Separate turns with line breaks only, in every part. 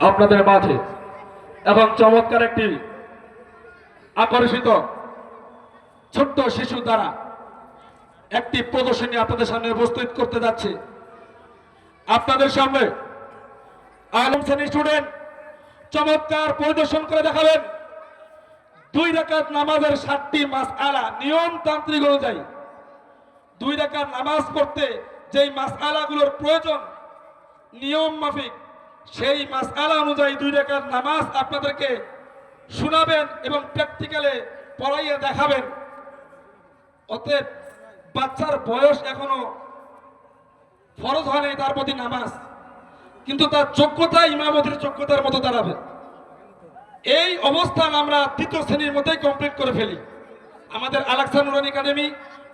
আপনাদের মাঝে এবং চমৎকার একটি আকর্ষিত ছোট্ট শিশু দ্বারা একটি প্রদর্শনী আপনাদের সামনে উপস্থিত করতে যাচ্ছে। আপনাদের সামনে আলম শ্রেণি স্টুডেন্ট চমৎকার পরিদর্শন করে দেখাবেন। দুই রাকাত নামাজের সাতটি মাস আলা নিয়মতান্ত্রিক অনুযায়ী দুই রাকাত নামাজ পড়তে যেই মাস আলাগুলোর প্রয়োজন, নিয়ম মাফিক সেই মাস আলা অনুযায়ী দুই রাকাত নামাজ আপনাদেরকে শোনাবেন এবং প্র্যাকটিক্যালে পড়াইয়া দেখাবেন। অতএব বাচ্চার বয়স এখনও ফরজ হয়নি তার প্রতি নামাজ। কিন্তু তার যোগ্যতা ইমামতির যোগ্যতার মতো দাঁড়াবে। এই অবস্থান আমরা তৃতীয় শ্রেণির মধ্যেই কমপ্লিট করে ফেলি। আমাদের আলাক্সা নুরানি একাডেমি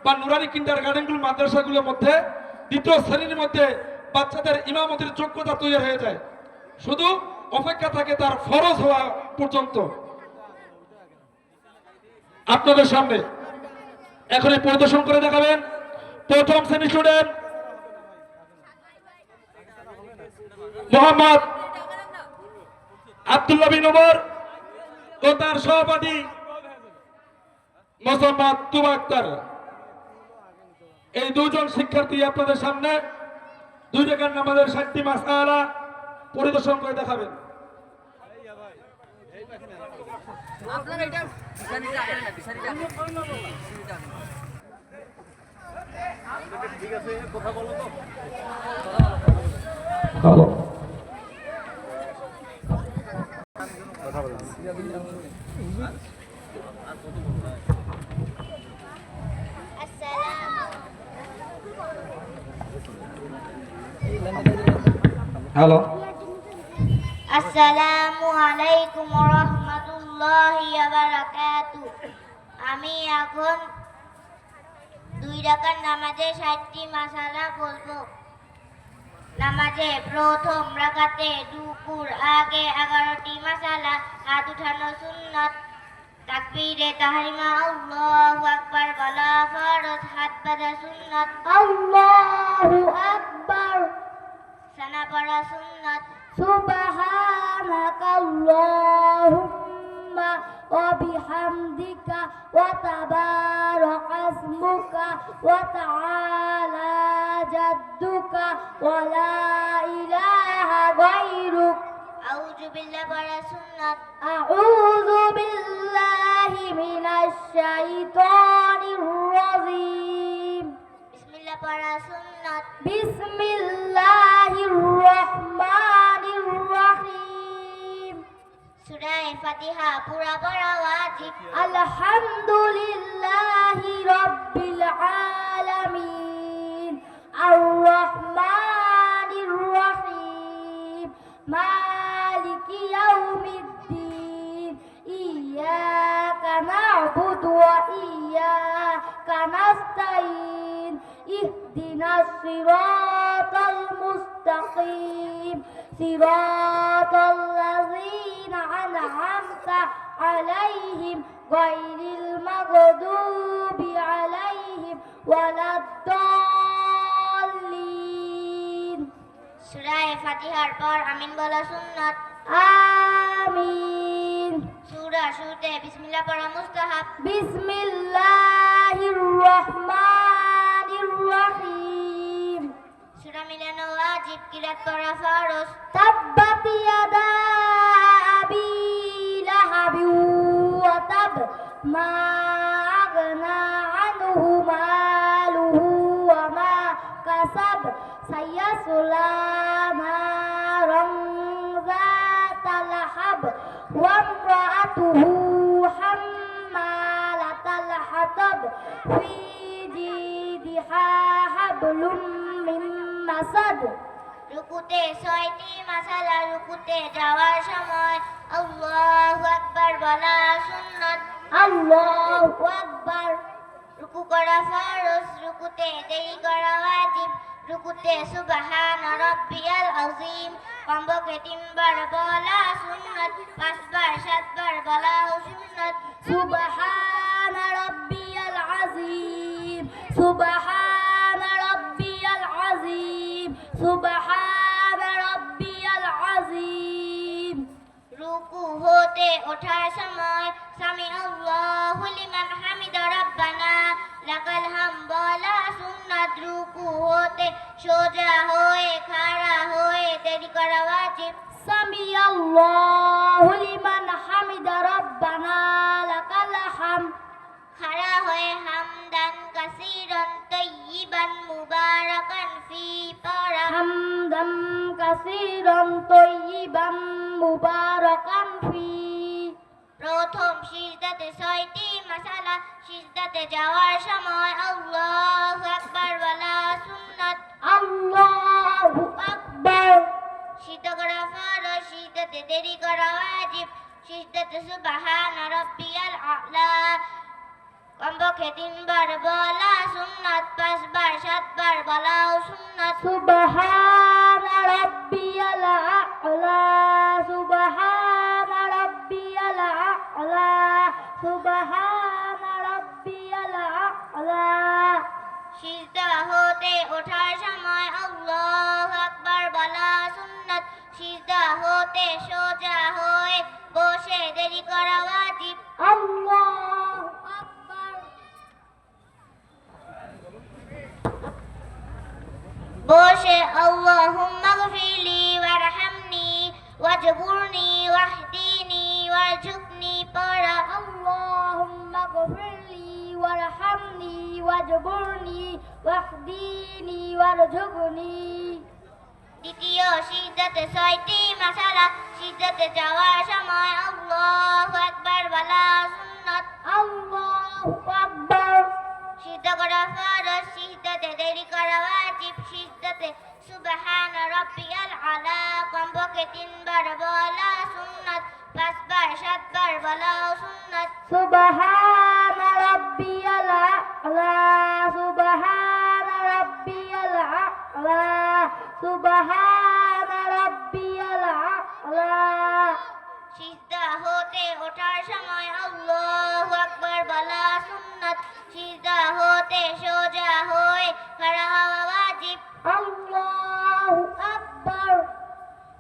বা নুরানি কিন্ডার গার্ডেনগুলো মাদ্রাসাগুলোর মধ্যে দ্বিতীয় শ্রেণির মধ্যে বাচ্চাদের ইমামতির যোগ্যতা তৈরি হয়ে যায়। শুধু অপেক্ষা থাকে তার ফরজ হওয়া পর্যন্ত। আপনাদের সামনে এখনই পরিদর্শন করে দেখাবেন। প্রথম শ্রেণি স্টুডেন্ট মোহাম্মদ আব্দুল্লাহ বিন ওমর ও তার সহপাঠী মোসাম্মদ তুবা আক্তার। এই দুজন শিক্ষার্থী আপনাদের সামনে। দুই টাকার নামাজের ষাটটি মাসালা। পরিদর্শন করে দেখাবেন।
আপনারা এটা বিছানিটা আনেন না বিছানিটা
আসসালামু আলাইকুম রহমতুল্লাহি বারাকাতু আমি এখন দুই রাকাত নামাজে ষাটটি মাসালা বলব। নামাজে প্রথম রাকাতে দুপুর আগে এগারোটি মাসালা, হাত উঠানো সুন্নত, তাকবীরে তাহরিমা, আল্লাহু আকবার বলা ফরজ, হাত বাঁধা সুন্নত, আল্লাহু আকবার, সানা পড়া সুন্নত سبحانك اللهم وبحمدك وتبارك اسمك وتعالى جدك ولا إله غيرك أعوذ بالله من السنة أعوذ بالله من الشيطان الرجيم بسم الله من السنة بسم الله الرحمن সুরায় ফাতিহা পুরা পড়া ওয়াজিব। আলহামদুলিল্লাহি রব্বিল আলামিন আর রহমানির রহিম, মালিকি ইয়াউমিদ্দিন, ইয়াকা না'বুদু ওয়া ইয়াকা নাস্তাইন ইহদিনাস সিরাতাল মুস্তাকিম সিরাতাল লাযিনা আন'আমতা আলাইহিম গায়রিল মাগদুবি আলাইহিম ওয়ালাদ-দাল্লিন সূরা ফাতিহার পর আমিন বলা সুন্নাত। আমিন। সূরা শুরুতে বিসমিল্লাহ পড়া মুস্তাহাব। বিসমিল্লাহির রহমানির রহিম সূরা মিলানো ওয়াজিব কিরাত পড়া ফরজ তাব্বাত ইয়াদা আবি লাহাবি ওয়া তাব মা আগনা আনহু মালুহু ওয়া মা কাসাব সায়াসলা নারান যাতা লাহাব ওয়া ইমরাআতুহু হাম্মালাতাল হাতাব ফি মাসাদ। রুকুতে ছয়টি মাসালা রুকুতে যাওয়ার সময় আল্লাহু আকবার বলা সুন্নাত। আল্লাহু আকবার। রুকু করা ফরজ রুকুতে দেরি করা ওয়াজিব। রুকুতে সুবহান রাব্বিয়াল আযীম। কমপক্ষে তিনবার বলা সুন্নাত পাঁচবার সাতবার বলা সুন্নাত। সুবহান রাব্বিয়াল আযীম। সুবহান
রুকু হতে ওঠার সময়। সামি আল্লাহু লিমান হামিদা রাব্বানা লাকাল হাম বলা সুন্নাত। রুকু হতে সোজা হয়ে খাড়া হয়ে দেরি করা ওয়াজিব। সামি আল্লাহু লিমান হামিদা রাব্বানা লাকাল হাম খাড়া হয়ে হামদান কাসিরান। মুবারাকান ফি পড়া হামদান কাসিরান তৈয়িবান মুবারাকান ফি। প্রথম সিজদাতে ছয়টি মাসালা সিজদাতে যাওয়ার সময় আল্লাহু আকবার বলা সুন্নাত। আল্লাহু আকবার। সিজদা করা ফরজ সিজদাতে দেরি করা ওয়াজিব সিজদাতে সুবহান রাব্বিয়াল আ'লা। কমপক্ষে তিনবার বলা সুন্নাত পাঁচবার সাতবার বলাও সুন্নাত। সুবহান রাব্বিয়াল আ'লা সুবহান রাব্বিয়াল আ'লা সুবহান রাব্বিয়াল আ'লা। সিজদা হতে ওঠার সময় আল্লাহু আকবার বলা সুন্নাত। সিজদা হতে সোজা হয়ে বসে দেরি করা ওয়াজিব। আল্লাহু আকবার বসে, আল্লাহুম্মা গফিরলি ওয়ারহামনি ওয়াজবুরনি ওয়াহদিনি ওয়ারজুকনি পড়া, আল্লাহুম্মা গফিরলি ওয়ারহামনি ওয়াজবুরনি ওয়াহদিনি ওয়ারজুকনি দ্বিতীয় সিজদাতে ছয়টি মাসালা, সিজদাতে যাওয়ার সময় আল্লাহু আকবার, বলা সুন্নাত। আল্লাহু করা ফরজ সিজদাতে দেরি করা ওয়াজিব সিজদাতে সুবহান রাব্বিয়াল আলা কমপক্ষে তিনবার বলা সুন্নাত পাঁচবার সাতবার বলা সুন্নাত সুবহান রাব্বিয়াল আলা সুবহান রাব্বিয়াল আলা সুবহান রাব্বিয়াল আলা সিজদা হতে ওঠার সময় আল্লাহু হতে সোজা হয়ে খাড়া হওয়া ওয়াজিব আল্লাহু আকবার।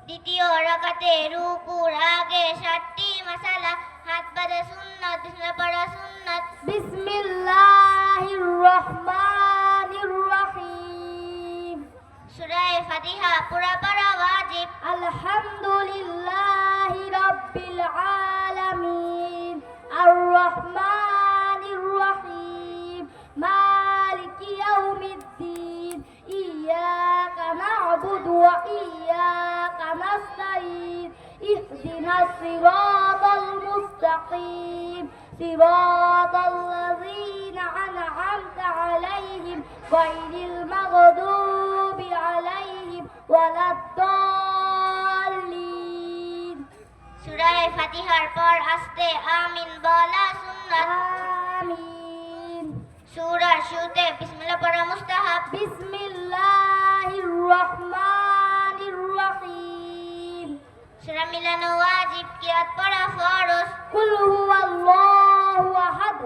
দ্বিতীয় রাকাতে রুকুর আগে সাতটি হাত বাঁধা সুন্নাত পড়া সুন্নাত। বিসমিল্লাহির রহমানির রহিম সূরা ফাতিহা পুরা পড়া ওয়াজিব আলহামদুলিল্লাহি রাব্বিল আলামিন। আর রহমানির রহিম ইহদিনাস সিরাতাল মুস্তাকিম সিরাতাল লাযিনা আন'আমতা আলাইহিম গায়রিল মাগদুবি আলাইহিম ওয়ালাদ-দাল্লিন সূরা ফাতিহার পর আস্তে আমিন বলা সুন্নাত আমিন সূরা শুরুতে বিসমিল্লাহ পড়া মুস্তাহাব বিসমিল্লাহির রহমানির রহিম সূরা মিলানো ওয়াজিব কিরাত পড়া ফরজ? কুল হুয়াল্লাহু আহাদ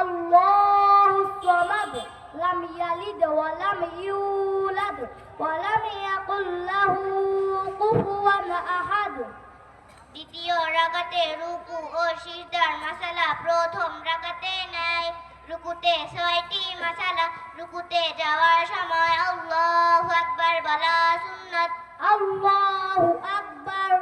আল্লাহুস সামাদ লাম ইয়ালিদ ওয়া লাম ইউলাদ ওয়া লাম ইয়াকুল লাহু কুফুয়ান আহাদ। দ্বিতীয় রাকাতে রুকু ও সিজদার মাসালা প্রথম রাকাতে নাই। রুকুতে ছয়টি মাসালা রুকুতে যাওয়ার সময় আল্লাহু আকবার বলা সুন্নাত। আল্লাহু আকবার।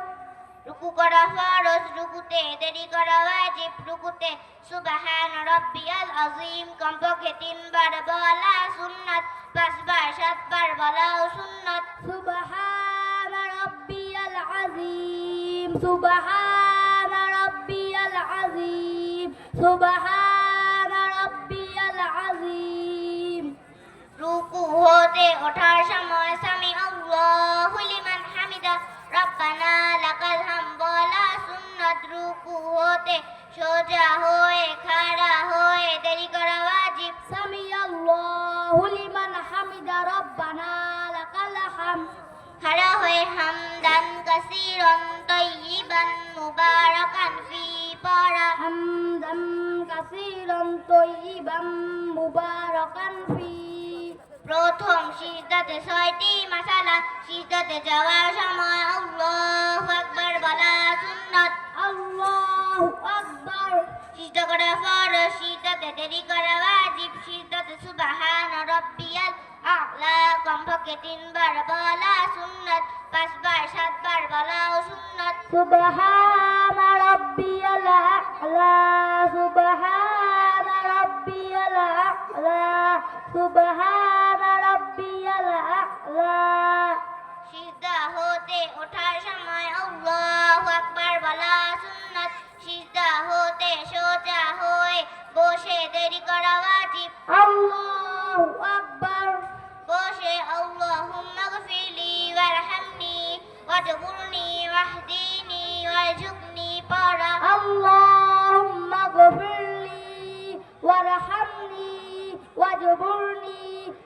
রুকু করা ফরজ, রুকুতে দেরি করা ওয়াজিব, রুকুতে সুবহান রাব্বিয়াল আযীম। কমপক্ষে তিনবার বলা সুন্নাত, পাঁচবার, সাতবার বলাও সুন্নাত। সুবহান রাব্বিয়াল আযীম, সুবহান রাব্বিয়াল আযীম, সুবহান রাব্বিয়াল আযীম। রুকু হতে ওঠার সময় রব্বানা লাকাল হাম বলা সুন্নাত রুকু হতে সোজা হয়ে খাড়া হয়ে দেরি করা ওয়াজিব। সামি আল্লাহু লিমান হামিদা রব্বানা লাকাল হাম। খাড়া হয়ে হামদান কাসিরান তৈয়িবান মুবারাকান ফি পড়া হামদান কাসিরান তৈয়িবান মুবারাকান ফি প্রথম সিজদাতে ছয়টি মাসালা সিজদাতে যাওয়ার সময় আল্লাহু আকবার বলা সুন্নাত। আল্লাহু আকবার। সিজদা করা ফরজ সিজদাতে দেরি করা ওয়াজিব সিজদাতে সুবহান রাব্বিয়াল আ'লা। কমপক্ষে তিনবার বলা সুন্নাত
পাঁচবার সাতবার বলা সুন্নাত। সুবহান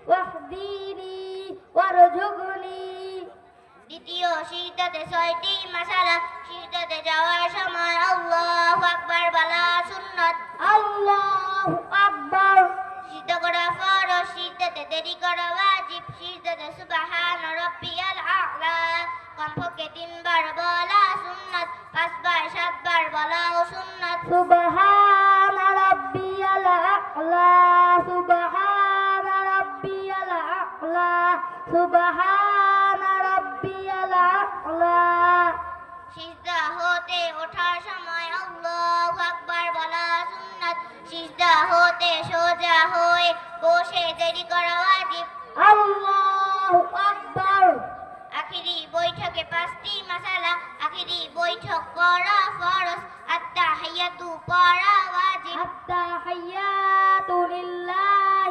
ওয়াহদিনি ওয়ারজুগনি।
দ্বিতীয় সিজদাতে ছয়টি মাসালা সিজদাতে যাওয়ার সময় আল্লাহু আকবার বালা সুন্নাত।
আল্লাহু আকবার।
সিজদা করা ফরজ সিজদাতে দেরি করা ওয়াজিব সিজদাতে সুবহান রাব্বিয়াল আ'লা। কমপক্ষে তিনবার বলা সুন্নাত পাঁচবার সাতবার বলা সুন্নাত।
সুবহান রাব্বিয়াল আ'লা। সুবহান রাব্বিয়াল আ'লা।
সিজদা হতে ওঠার সময় আল্লাহু আকবার বলা সুন্নাত। সিজদা হতে সোজা হয়ে বসে দেরি করা ওয়াজিব।
আল্লাহু আকবার।
আখিরি বৈঠকে পাঁচটি মাসালা আখিরি বৈঠক করা ফরজ। আত্তাহিয়াতু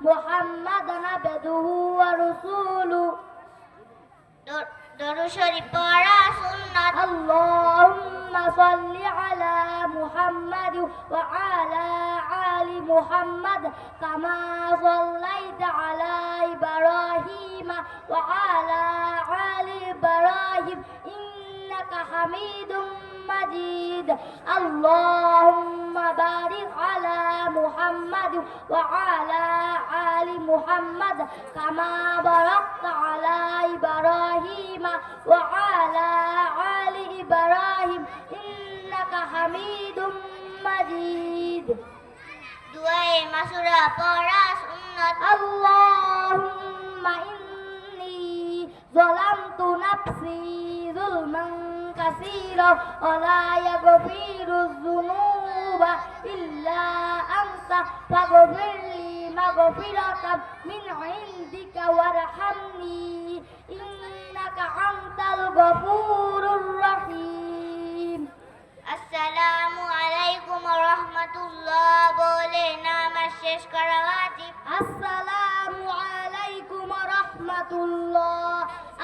محمدا عبده ورسوله
দরুদ শরীফ পড়া সুন্নাত
اللهم صل على محمد وعلى آل محمد كما صليت على إبراهيم وعلى آل إبراهيم إنك حميد مجيد اللهم بارك على محمد وعلى آل محمد كما باركت على إبراهيم وعلى آل إبراهيم إنك حميد مجيد
দুয়ায়ে মাসুরা পড়া সুন্নাত
اللهم إني ظلمت نفسي ظلما كثيرا ولا يغفر الذنوب إلا أنت فاغفر لي مغفرة من عندك وارحمني إنك أنت الغفور الرحيم
আসসালামু আলাইকুম রহমতুল্লাহ বলে নামাজ শেষ করা ওয়াজিব
السلام عليكم ورحمة الله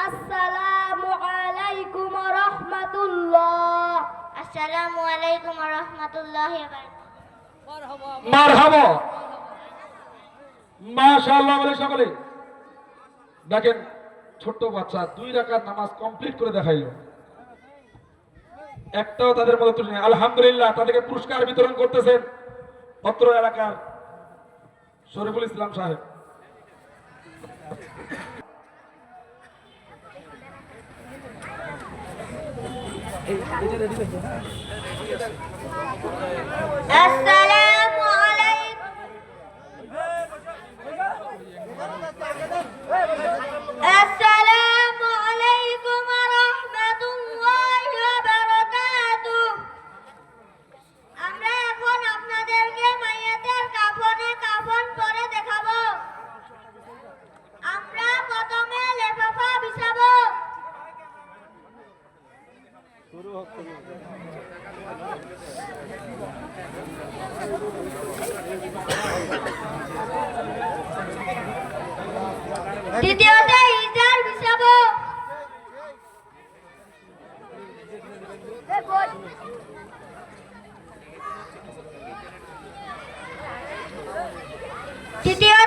আসসালামু আলাইকুম রহমাতুল্লাহ।
আসসালামু আলাইকুম রহমাতুল্লাহ
মারহাবা। মাশাআল্লাহ দেখেন ছোট্ট বাচ্চা দুই রাকাত নামাজ কমপ্লিট করে দেখাইলো। একটাও তাদের মধ্যে তুলে আলহামদুলিল্লাহ তাদেরকে পুরস্কার বিতরণ করতেছেন পত্র এলাকার শরীফুল ইসলাম সাহেব।
আসসালামু
Titi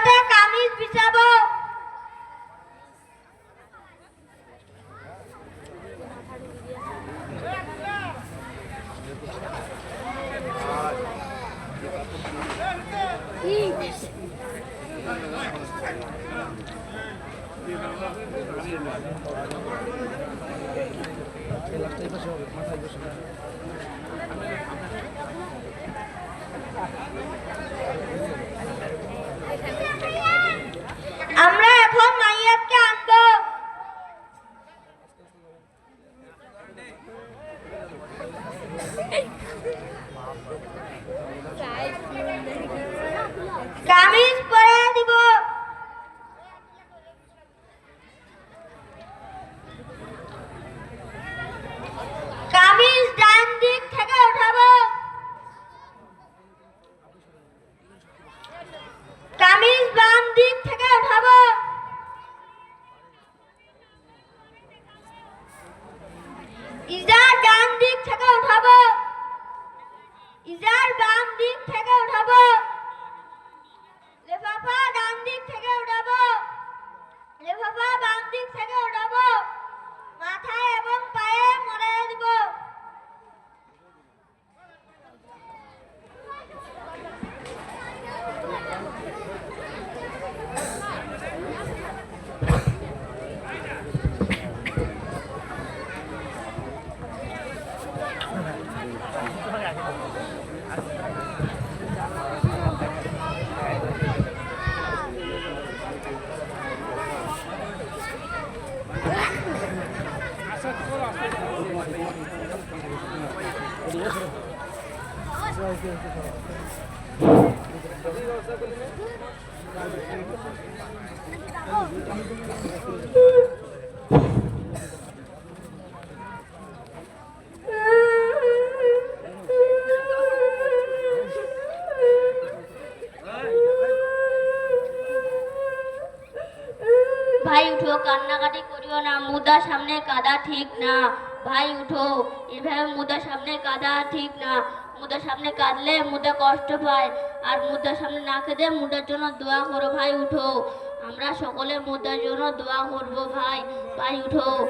কাদা ঠিক না। ভাই, উঠো। এভাবে মুদার সামনে কাদা ঠিক না। মুদার সামনে কাঁদলে মুদা কষ্ট পায়। আর মুদার সামনে না কেঁদে মুদার জন্য দোয়া করো, ভাই, উঠো। আমরা সকলে মুদার জন্য দোয়া করব, ভাই। ভাই, উঠো।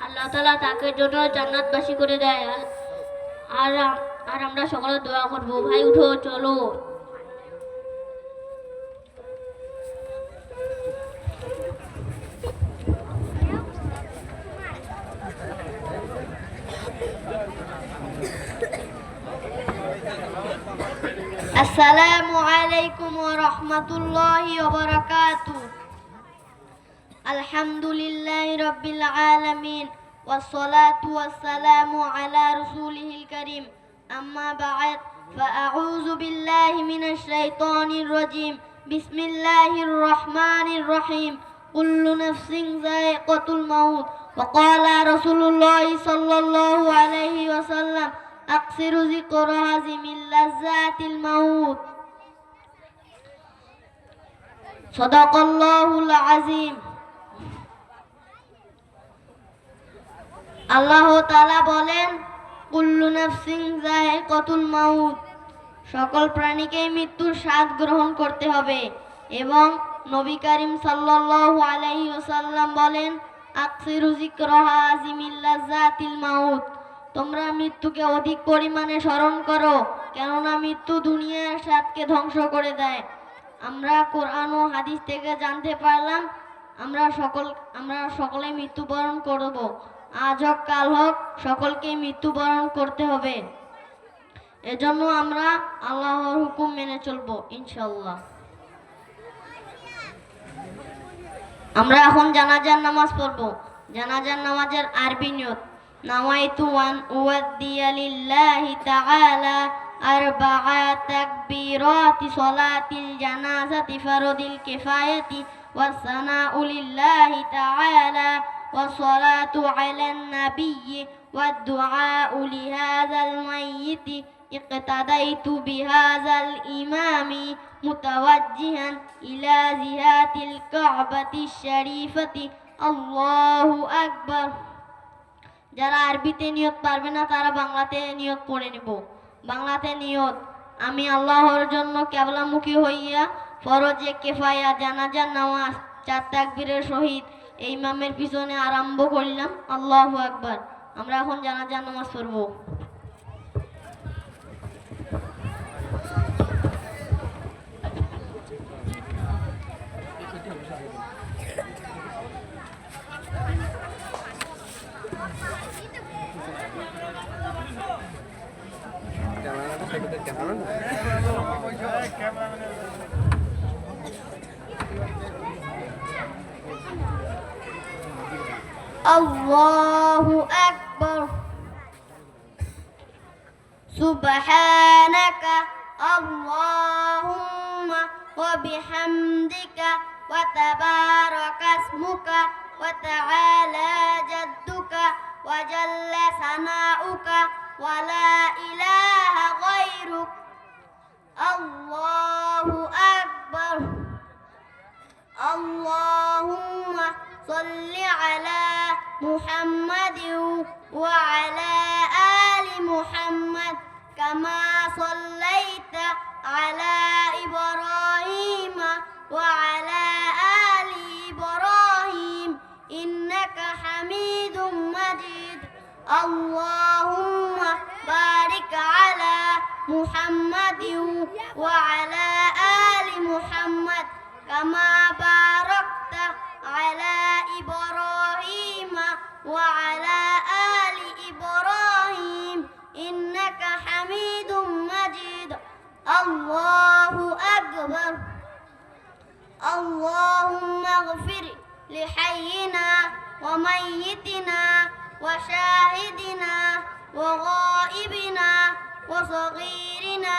আল্লাহ তালা তাকে জন্য জান্নাতবাসী করে দেয়। আর আর আমরা সকলে দোয়া করব, ভাই, উঠো, চলো। السلام عليكم ورحمة الله وبركاته. الحمد لله رب العالمين والصلاة والسلام على رسوله الكريم. أما بعد فأعوذ بالله من الشيطان الرجيم. بسم الله الرحمن الرحيم. كل نفس ذائقة الموت. وقال رسول الله صلى الله عليه وسلم أقصر ذكر هزم اللذات الموت صدق الله العظيم আল্লাহ তাআলা বলেন কুল্লু নাফসিন যায়িকাতুল মাউত সকল প্রাণীকেই মৃত্যুর স্বাদ গ্রহণ করতে হবে এবং নবী করিম সাল্লাল্লাহু আলাইহি ওয়াসাল্লাম বলেন আকসিরু যিকরাহা আজিমিল্লাযাতিল মাউত তোমরা মৃত্যুকে অধিক পরিমাণে স্মরণ করো, কেননা মৃত্যু দুনিয়ার স্বাদকে ধ্বংস করে দেয়। আমরা কোরআন ও হাদিস থেকে জানতে পারলাম, আমরা সকল, আমরা সকলে মৃত্যুবরণ করব। আজ হোক, কাল হোক সকলকে মৃত্যুবরণ করতে হবে। এজন্য আমরা আল্লাহর হুকুম মেনে চলবো ইনশাল্লাহ আমরা এখন জানাজার নামাজ পড়ব। জানাজার নামাজের আরবি নিয়ত। نويت أن أودي لله تعالى أربع تكبيرات صلاة الجنازة فرض الكفاية والثناء لله تعالى والصلاة على النبي والدعاء لهذا الميت اقتديت بهذا الإمام متوجها إلى جهات الكعبة الشريفة. الله أكبر. যারা আরবিতে নিয়ত পারবে না, তারা বাংলাতে নিয়ত পড়ে নেব। বাংলাতে নিয়ত আমি আল্লাহর জন্য কেবলামুখী হইয়া ফরজে কেফায়া, জানাজা, নামাজ, চার তাকবীরের সহিত এই ইমামের পিছনে আরম্ভ করলাম। আল্লাহ একবার আমরা এখন জানাজা, নামাজ পড়ব। الله أكبر. سبحانك اللهم وبحمدك وتبارك اسمك وتعالى جدك وجل ثناؤك ولا إله غيرك. الله أكبر. اللهم صل على محمد وعلى آل محمد كما صليت على إبراهيم وعلى آل إبراهيم إنك حميد مجيد. اللهم وعلى آل محمد كما باركت على إبراهيم وعلى آل إبراهيم إنك حميد مجيد. الله أكبر. اللهم اغفر لحينا وميتنا وشاهدنا وغائبنا وصغيرنا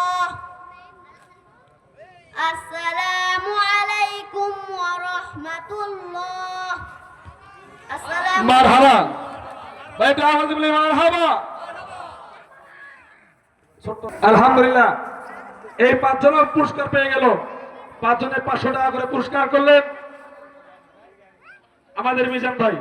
আলাইকুম আলহামদুলিল্লাহ। এই পাঁচজনের পুরস্কার পেয়ে গেল। পাঁচজনে পাঁচশো টাকা করে পুরস্কার করলেন। আমাদের মিজান ভাই।